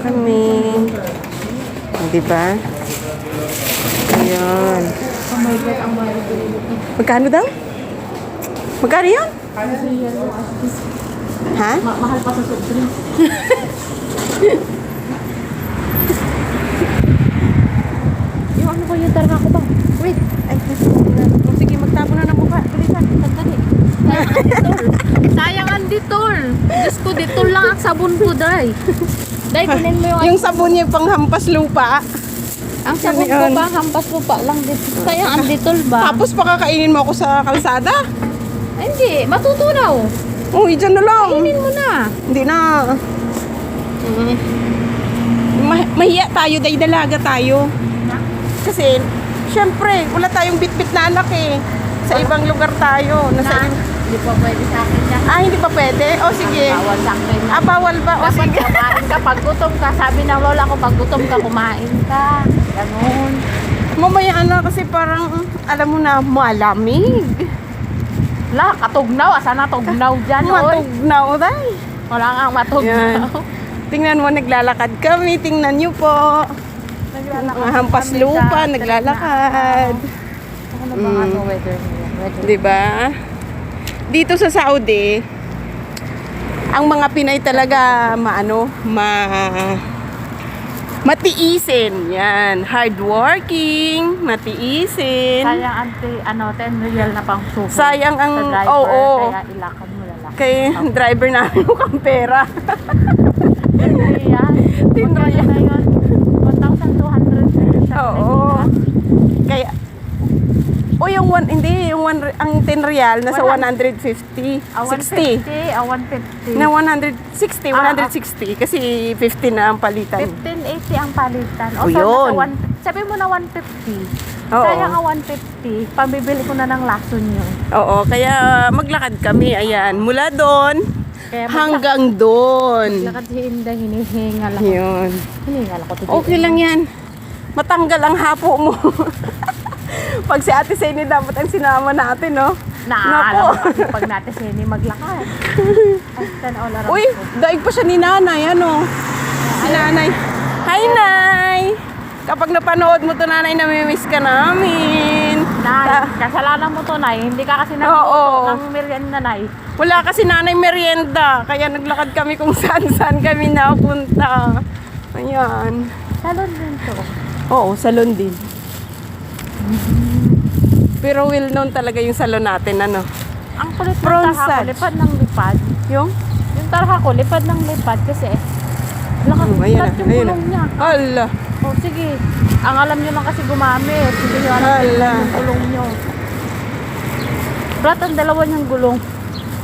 kami. Di ba? Ayan. Oh my God, ang mahal ko rin. Magkano daw? Magkano yun? Ha? Ma- mahal pa sa soft drinks. yung ano ko yung targa ko ba? Wait. Ay, oh, sige, magtapo na ng mukha. Bilisan. Sandali. Sayang ang ditol. Sayang ang ditol. Diyos ko, ditol lang ang sabon ko, Day. Day, kunin mo yung... Yung sabon niya panghampas lupa. ang sabon ko yun. ba, hampas mo pa lang dito. Sayang ang ditol ba? Tapos pakakainin mo ako sa kalsada. Hindi, matutunaw. Uy, dyan na lang. Kunin mo na. Hindi na. Mm. Ma- mahiya tayo, dahil dalaga tayo. Kasi, syempre, wala tayong bitbit na anak eh. Sa ibang lugar tayo. Nasa Na, in- hindi pa pwede sa akin yan. ah, hindi pa pwede? O sige. Bawal sa akin. Ah, bawal ba? O Dapat sige. kumain ka pag gutom ka. Sabi ng lola ko, pag gutom ka, kumain ka. Ganun. Mamaya na kasi parang, alam mo na, malamig. La, katugnaw. Asa na tugnaw dyan, oy. Matugnaw, day. Wala nga Yan. matugnaw. Tingnan mo, naglalakad kami. Tingnan niyo po. Mga hampas lupa, naglalakad. Ano bang Mm. ano weather niya? Di ba? Dito sa Saudi, ang mga Pinay talaga maano, ma matiisin. Yan, hardworking, matiisin. Sayang ante, ano, 10 real na pang suko. Sayang ang- sa driver, oo. Kaya ilakad mo lalaki. Kay driver namin mukhang pera. Yan. Tin Magkano na yun? 1,200 sa Oo. Kaya o yung one, hindi, yung one, ang 10 real nasa Wala. 150, Ah, 60. 150. Ah, 150. Na 160, Ah, 160 kasi 50 na ang palitan. 1580 ang palitan. O, O, sana yun. one, sabi mo na 150. Oo. Sayang ang 150. Pambibili ko na ng lason yun. Oo, kaya maglakad kami, ayan, mula doon Kaya hanggang doon. Lakad si Inday, hinihingal ako. Yun. Hinihingal ako. Okay lang yan. Matanggal ang hapo mo. Pag si Ate Seni dapat ang sinama natin, no? Naaalam Naku. ko kasi pag natin siya ni maglakad. All around Uy, ko. daig pa siya ni nanay, ano? Si nanay. Hi, Nay! Kapag napanood mo to, nanay, namimiss ka namin. Nay, Ta- kasalanan mo to, Nay. Hindi ka kasi Oo. nagluto ng merienda, Nay. Wala kasi nanay merienda, kaya naglakad kami kung saan-saan kami napunta. Ayan. Salon din to. Oo, salon din. Pero well known talaga yung salon natin, ano? Ang kulit ng Bronze tarha ko, lipad ng lipad. Yung? Yung tarha ko, lipad ng lipad kasi lakas Oh, ayan na, yung ayan gulong niya. Hala. Oh, sige. Ang alam nyo lang kasi gumamit. Hindi nyo alam Hala. yung gulong nyo. Flat ang dalawa niyang gulong.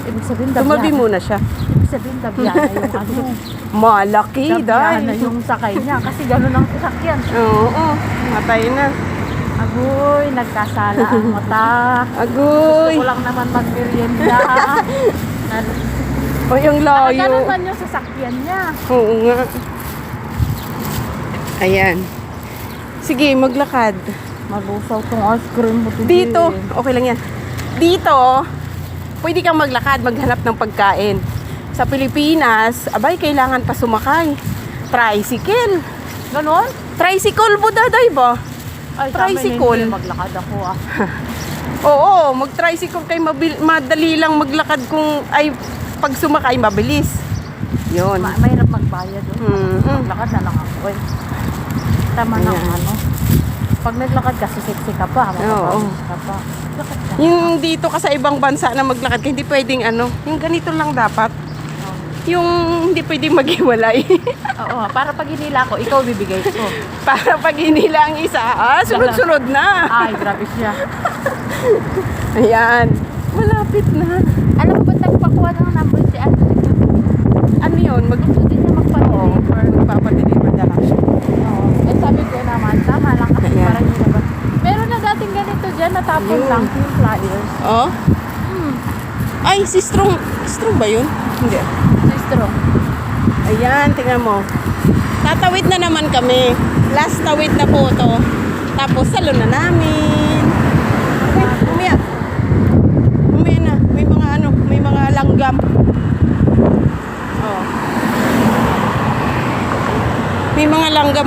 Ibig sabihin, Tumabi dabyana. muna siya. Ibig sabihin, dabyana yung ano. Malaki, Dabyana dahil. yung sakay niya. Kasi gano'n ang sasakyan. Oo, matay na. Agoy, nagkasala ang mata. Agoy. Gusto ko lang naman magmerienda. O yung layo. Ganun man yung sasakyan niya. Oo nga. Ayan. Sige, maglakad. Malusaw tong ice cream mo today. Dito, okay lang yan. Dito, pwede kang maglakad, maghanap ng pagkain. Sa Pilipinas, abay, kailangan pa sumakay. Tricycle. Ganon? Tricycle po daday ba? Ay, Tricycle. Maglakad ako ah. Oo, mag-tricycle kay mabil- madali lang maglakad kung ay pag sumakay mabilis. Yun. Ma- mahirap magbayad doon. Mm, mm. Maglakad na lang ako eh. Tama na Ayan. ano. Pag naglakad ka, sisiksi ka pa. Oo. Ka pa. Yung dito ka sa ibang bansa na maglakad ka, hindi pwedeng ano, yung ganito lang dapat. Yung hindi pwedeng maghiwalay. Oo, para pag hinila ko, ikaw bibigay ko. Para pag hinila ang isa, ah, sunod-sunod na. Ay, grabe siya. Ayan. Malapit na. Alam ba nagpakuha ng number si Ate? Ano yun? Mag Gusto din niya magpa-deliver. magpapadeliver na lang siya. Oo. Eh sabi ko naman, tama lang kasi Ayan. para hindi naman. Meron na dating ganito dyan, natapon Yun. lang yung flyers. Oh? Hmm. Ay, si Strong. Strong ba yun? Hindi. Sister, Ayan, tingnan mo. Tatawid na naman kami. Last tawid na po to. Tapos salon na namin. Uy, Umaya. Umaya na. May mga ano, may mga langgam. Oh. May mga langgam